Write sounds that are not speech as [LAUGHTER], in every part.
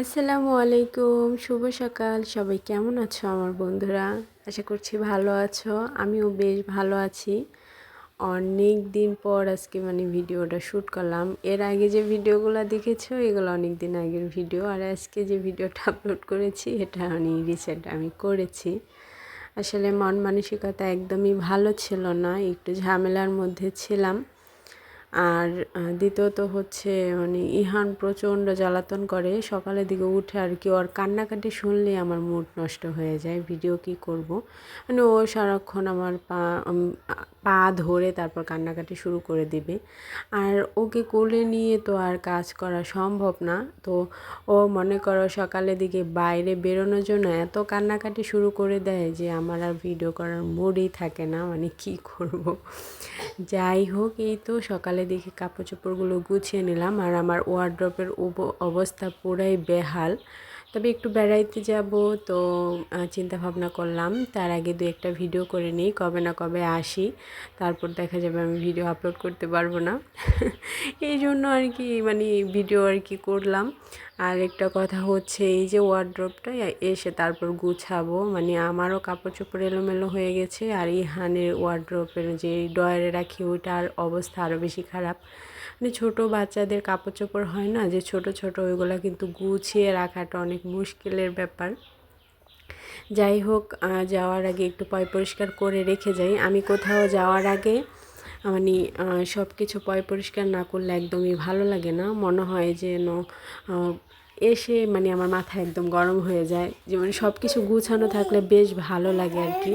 আসসালামু আলাইকুম, শুভ সকাল। সবাই কেমন আছো আমার বন্ধুরা? আশা করছি ভালো আছো। আমিও বেশ ভালো আছি। অনেক দিন পর আজকে মানে ভিডিওটা শ্যুট করলাম। এর আগে যে ভিডিওগুলো দেখেছ, এগুলো অনেক দিন আগের ভিডিও। আর আজকে যে ভিডিওটা আপলোড করেছি, এটা আমি রিসেন্ট আমি করেছি। আসলে মন মানসিকতা একদমই ভালো ছিল না, একটু ঝামেলার মধ্যে ছিলাম। আর দ্বিতীয়ত হচ্ছে মানে ইহান প্রচণ্ড জ্বালাতন করে। সকালের দিকে উঠে আর কি ওর কান্নাকাটি শুনলে আমার মুড নষ্ট হয়ে যায়। ভিডিও কি করব? মানে ও সারাক্ষণ আমার পা পা ধরে তারপর কান্নাকাটি শুরু করে দিবে। আর ওকে কোলে নিয়ে তো আর কাজ করা সম্ভব না। তো ও মনে করো সকালের দিকে বাইরে বেরোনোর জন্য এত কান্নাকাটি শুরু করে দেয় যে আমার আর ভিডিও করার মুডই থাকে না। মানে কি করব? যাই হোক, এই তো সকালে দেখি কাপড় চোপড়গুলো গুছিয়ে নিলাম আর আমার ওয়ার্ড্রপের অবস্থা পুরাই বেহাল। তবে একটু বেড়াইতে যাব তো চিন্তা ভাবনা করলাম। তার আগে দু একটা ভিডিও করে নিই, কবে না কবে আসি। তারপর দেখা যাবে আমি ভিডিও আপলোড করতে পারব না। [LAUGHS] এই জন্য আর কি মানে ভিডিও আর কি করলাম। আর একটা কথা হচ্ছে, এই যে ওয়ার্ড্রপটা এসে তারপর গুছাবো। মানে আমারও কাপড় চোপড় এলোমেলো হয়ে গেছে আর ইহানের ওয়ার্ড্রপের যে ডয়ারে রাখি, ওইটার অবস্থা আরও বেশি খারাপ। মানে ছোটো বাচ্চাদের কাপড় চোপড় হয় না যে ছোট ছোট, ওইগুলো কিন্তু গুছিয়ে রাখাটা অনেক মুশকিলের ব্যাপার। যাই হোক যাওয়ার আগে একটু পয় পরিষ্কার করে রেখে যাই। আমি কোথাও যাওয়ার আগে মানে সব কিছু পয়, পরিষ্কার না করলে একদমই ভালো লাগে না। মনে হয় যেন এসে মানে আমার মাথা একদম গরম হয়ে যায়। যেমন সব কিছু গুছানো থাকলে বেশ ভালো লাগে আর কি।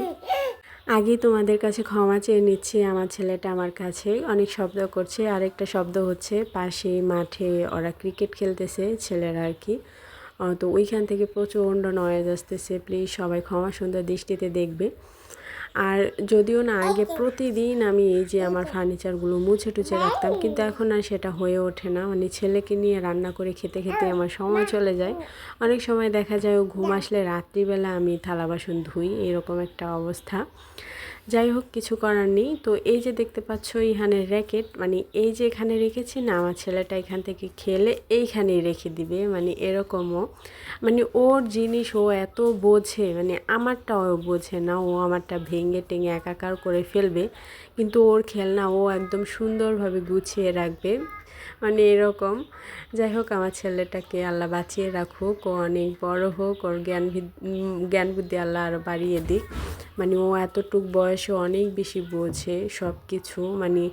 আগেই তোমাদের কাছে ক্ষমা চেয়ে নিচ্ছি আমার ছেলেটা আমার কাছে। অনেক শব্দ করছে, আরেকটা শব্দ হচ্ছে, পাশে মাঠে ওরা ক্রিকেট খেলতেছে ছেলেরা আর কি। তো ওইখান থেকে প্রচণ্ড নয়েজ আসতেছে। প্লিজ সবাই ক্ষমা সুন্দর দৃষ্টিতে দেখবে। আর যদিও না আগে প্রতিদিন আমি এই যে আমার ফার্নিচারগুলো মুছে টুছে রাখতাম কিন্তু এখন আর সেটা হয়ে ওঠে না। মানে ছেলেকে নিয়ে রান্না করে খেতে খেতে আমার সময় চলে যায়। অনেক সময় দেখা যায় ও ঘুম আসলে রাত্রিবেলা আমি থালা বাসন ধুই এরকম একটা অবস্থা। যাই হোক, কিছু করার নেই। তো এই যে দেখতে পাচ্ছ এইখানে র্যাকেট মানে এই যে এখানে রেখেছি না, আমার ছেলেটা এখান থেকে খেলে এইখানেই রেখে দিবে মানে এরকমও। মানে ওর জিনিস ও এত বোঝে মানে আমারটা ও বোঝে না, ও আমারটা ভেঙে টেঙে একাকার করে ফেলবে, কিন্তু ওর খেলনা ও একদম সুন্দরভাবে গুছিয়ে রাখবে। মানে এরকম। যাই হোক, আমার ছেলেটাকে আল্লাহ বাঁচিয়ে রাখুক। ও অনেক বড় হোক, ওর জ্ঞান জ্ঞান বুদ্ধি আল্লাহ আরও বাড়িয়ে দিক। মানে ও এতটুক বয়সে অনেক বেশি বোঝে সব কিছু মানে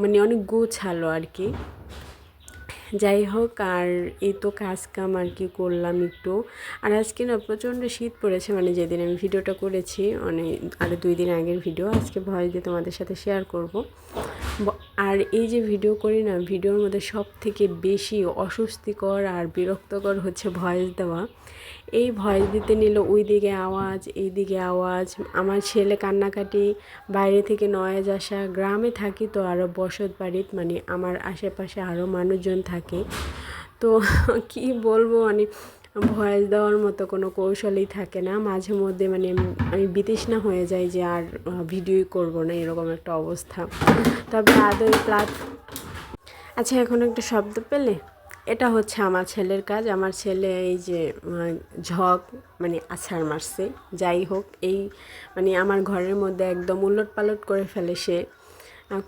মানে অনেক গোছালো আর কি। যাই হোক, আর এই তো কাজ কাম আর কি করলাম একটু। আর আজকে না প্রচণ্ড শীত পড়েছে মানে যেদিন আমি ভিডিওটা করেছি মানে আরও দুই দিন আগের ভিডিও, আজকে ভয় দিয়ে তোমাদের সাথে শেয়ার করব। আর এই যে ভিডিও করি না ভিডিওর মধ্যে সব থেকে বেশি অস্বস্তিকর আর বিরক্তকর হচ্ছে ভয়েস দেওয়া। এই ভয়েস দিতে নিল ওই দিকে আওয়াজ এই দিকে আওয়াজ। আমার ছেলে কান্নাকাটি, বাইরে থেকে নয়েজ আসা, গ্রামে থাকি তো আরও বসত বাড়িত মানে আমার আশেপাশে আরও মানুষজন থাকে। তো [LAUGHS] কি বলব মানে ভয়েস দেওয়ার মতো কোনো কৌশলই থাকে না। মাঝে মধ্যে মানে আমি বিতৃষ্ণা হয়ে যাই যে আর ভিডিওই করব না, এরকম একটা অবস্থা। তবে আদৌ প্লাট আচ্ছা এখন একটা শব্দ পেলে? এটা হচ্ছে আমার ছেলের কাজ। আমার ছেলে এই যে ঝক মানে আছাড় মারছে। যাই হোক, এই মানে আমার ঘরের মধ্যে একদম উলট পালট করে ফেলে সে।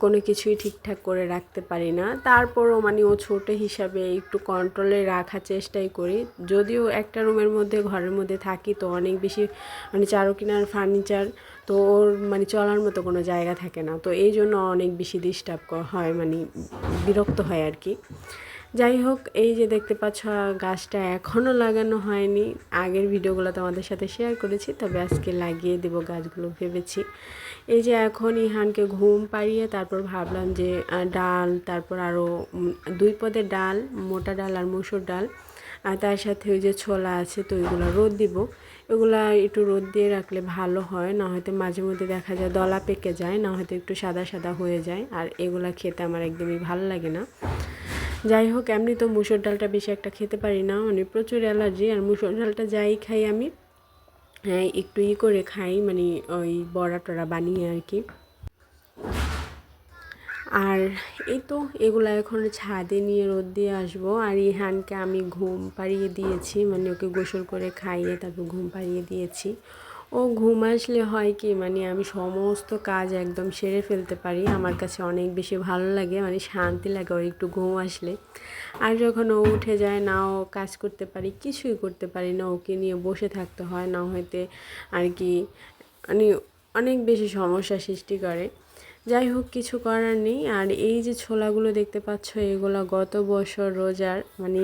কোনো কিছুই ঠিকঠাক করে রাখতে পারি না। তারপরও মানে ও ছোটো হিসাবে একটু কন্ট্রোলে রাখার চেষ্টাই করি। যদিও একটা রুমের মধ্যে, ঘরের মধ্যে থাকি তো অনেক বেশি মানে চারো কিনার ফার্নিচার তো ওর মানে চলার মতো কোনো জায়গা থাকে না। তো এই জন্য অনেক বেশি ডিস্টার্ব হয় মানে বিরক্ত হয় আর কি। যাই হোক, এই যে দেখতে পাচ্ছ, গাছটা এখনও লাগানো হয়নি। আগের ভিডিওগুলো তোমাদের সাথে শেয়ার করেছি, তবে আজকে লাগিয়ে দেবো গাছগুলো ভেবেছি। এই যে এখন ইহানকে ঘুম পাড়িয়ে তারপর ভাবলাম যে ডাল, তারপর আরও দুই পদের ডাল, মোটা ডাল আর মুসুর ডাল, আর তার সাথে ওই যে ছোলা আছে, তো ওইগুলো রোদ দিব। এগুলা একটু রোদ দিয়ে রাখলে ভালো হয়, না হয়তো মাঝে মধ্যে দেখা যায় দলা পেকে যায়, না হয়তো একটু সাদা সাদা হয়ে যায়, আর এগুলা খেতে আমার একদমই ভালো লাগে না। যাই হোক, এমনি তো মুসুর ডালটা বেশি একটা খেতে পারি না। মানে প্রচুর অ্যালার্জি, আর মুসুর ডালটা যাই খাই আমি হ্যাঁ একটু ই করে খাই মানে ওই বড়া টড়া বানিয়ে আর কি। আর এই তো এগুলো এখন ছাদে নিয়ে রোদ দিয়ে আসব, আর ইহানকে আমি ঘুম পাড়িয়ে দিয়েছি মানে ওকে গোসল করে খাইয়ে তারপর ঘুম পাড়িয়ে দিয়েছি। ও ঘুম আসলে হয় কি? মানে আমি সমস্ত কাজ একদম সেরে ফেলতে পারি। আমার কাছে অনেক বেশি ভালো লাগে মানে শান্তি লাগে ওর একটু ঘুম আসলে। আর যখন ও উঠে যায়, না ও কাজ করতে পারি, কিছুই করতে পারি না। ওকে নিয়ে বসে থাকতে হয়, না হয়তো আর কি মানে অনেক বেশি সমস্যা সৃষ্টি করে। যাই হোক, কিছু করার নেই। আর এই যে ছোলাগুলো দেখতে পাচ্ছ, এগুলো গত বছর রোজার মানে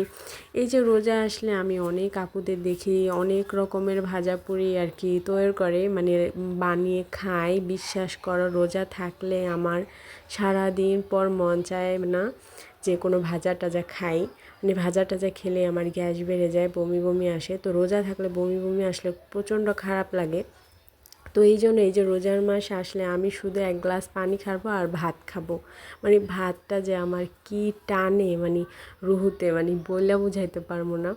এই যে রোজা আসলে আমি অনেক আপুদের দেখি, অনেক রকমের ভাজা পুরি আর কি তৈরি করে মানে বানিয়ে খাই বিশ্বাস করো, রোজা থাকলে আমার সারা দিন পর মন চায় না যে কোনো ভাজা টাজা খাই। মানে ভাজা টাজা খেলে আমার গ্যাস বেড়ে যায়, বমি বমি আসে। তো রোজা থাকলে বমি বমি আসলে প্রচণ্ড খারাপ লাগে। তো এই জন্য এই যে রোজার মাস আসলে আমি শুধু এক গ্লাস পানি খাব আর ভাত খাব। মানে ভাতটা যে আমার কি টানে মানে রুহুতে মানে বললে বোঝাইতে পারব না।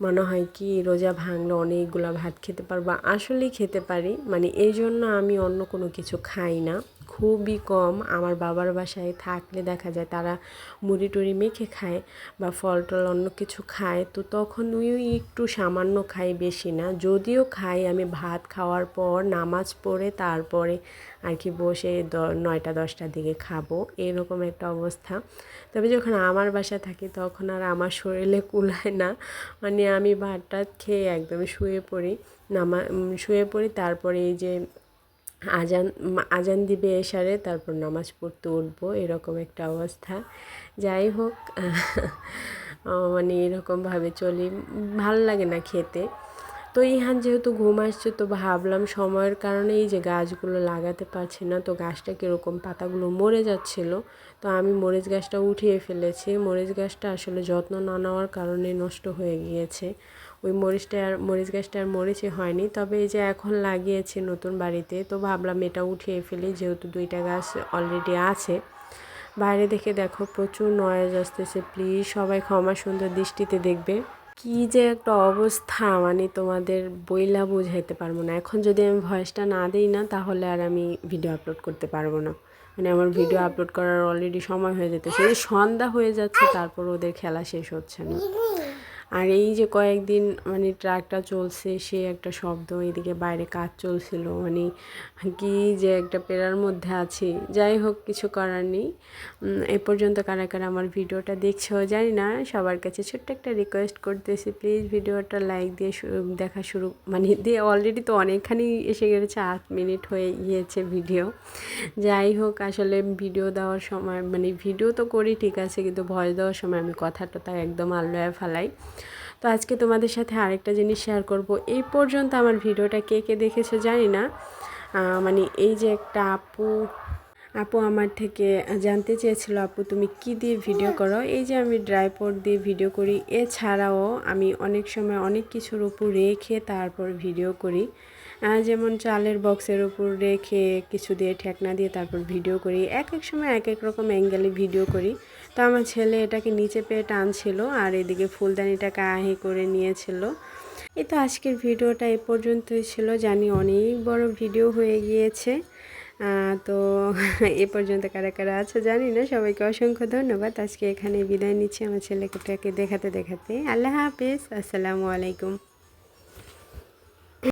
মনে হয় কি, রোজা ভাঙলে অনেকগুলো ভাত খেতে পারব। আসলেই খেতে পারি। মানে এই জন্য আমি অন্য কোনো কিছু খাই না। খুবই কম। আমার বাবার বাসায় থাকলে দেখা যায় তারা মুড়ি টুড়ি মেখে খায় বা ফল টল অন্য কিছু খায়। তো তখন ওই একটু সামান্য খাই, বেশি না। যদিও খাই, আমি ভাত খাওয়ার পর নামাজ পড়ে তারপরে আর কি বসে নয়টা, দশটার দিকে খাব। এরকম একটা অবস্থা। তবে যখন আমার বাসা থাকি, তখন আর আমার শরীরে কুলায় না। মানে আমি ভাতটা খেয়ে একদম শুয়ে পড়ি, নামা শুয়ে পড়ি, তারপরে এই যে আজান আজান দিবে এসারে, তারপর নামাজ পড়তে উঠবো, এরকম একটা অবস্থা। যাই হোক মানে এরকমভাবে চলি, ভালো লাগে না খেতে। তো ইহান যেহেতু ঘুম আসছে, তো ভাবলাম সময়ের কারণে এই যে গাছগুলো লাগাতে পারছি না, তো গাছটা কীরকম পাতাগুলো মরে যাচ্ছিল, তো আমি মরিচ গাছটা উঠিয়ে ফেলেছি। মরিচ গাছটা আসলে যত্ন না নেওয়ার কারণে নষ্ট হয়ে গিয়েছে। ওই মরিচটা আর, মরিচ গাছটা আর মরিচে হয়নি, তবে এই যে এখন লাগিয়েছি নতুন বাড়িতে, তো ভাবলাম এটা উঠিয়ে ফেলি, যেহেতু দুইটা গাছ অলরেডি আছে। বাইরে দেখে দেখো প্রচুর নয়েজ আসতেছে প্লিজ সবাই ক্ষমা সুন্দর দৃষ্টিতে দেখবে। কি যে একটা অবস্থা মানে তোমাদের বইলা বুঝাইতে পারব না। এখন যদি আমি ভয়েসটা না দিই না, তাহলে আর আমি ভিডিও আপলোড করতে পারব না। মানে আমার ভিডিও আপলোড করার অলরেডি সময় হয়ে যেতেছে। সন্ধ্যা হয়ে যাচ্ছে, তারপর ওদের খেলা শেষ হচ্ছে না। আর এই যে কয়েকদিন মানে ট্রাকটা চলছে, সে একটা শব্দ, এদিকে বাইরে কাজ চলছিল মানে কি যে একটা পেরার মধ্যে আছি। যাই হোক, কিছু করার নেই। এ পর্যন্ত কারা কারা আমার ভিডিওটা দেখছ জানি না, সবার কাছে ছোট্ট একটা রিকোয়েস্ট করতেছি প্লিজ ভিডিওটা লাইক দিয়ে দেখা শুরু মানে দিয়ে অলরেডি তো অনেকখানি এসে গেছে, আট মিনিট হয়ে গিয়েছে ভিডিও যাই হোক, আসলে ভিডিও দেওয়ার সময় মানে ভিডিও তো করি, ঠিক আছে, কিন্তু ভয়েস দেওয়ার সময় আমি কথাটা তাই একদম আল্লায় ফেলাই। তো আজকে তোমাদের সাথে আরেকটা জিনিস শেয়ার করব। এই পর্যন্ত আমার ভিডিওটা কে কে দেখেছ জানি না। মানে এই যে একটা আপু আপু আমার থেকে জানতে চেয়েছিল, আপু, তুমি কি দিয়ে ভিডিও করো? এই যে আমি ড্রাইপোর্ট দিয়ে ভিডিও করি। এছাড়াও আমি অনেক সময় অনেক কিছুর উপর রেখে তারপর ভিডিও করি। যেমন চালের বক্সের উপর রেখে কিছু দিয়ে ঠেকনা দিয়ে তারপর ভিডিও করি। এক এক সময় এক এক রকম অ্যাঙ্গেলে ভিডিও করি। তো আমার ছেলে এটাকে নিচে পেয়ে টানছিল আর এদিকে ফুলদানিটাকে আহি করে নিয়েছিল। এই তো আজকের ভিডিওটা এ পর্যন্তই ছিল। জানি অনেক বড় ভিডিও হয়ে গিয়েছে। তো এ পর্যন্ত কারা কারা আছে জানি না। সবাইকে অসংখ্য ধন্যবাদ। আজকে এখানে বিদায় নিচ্ছি। আমার ছেলেটাকে দেখাতে দেখাতে। আল্লাহ হাফিজ। আসসালামু আলাইকুম।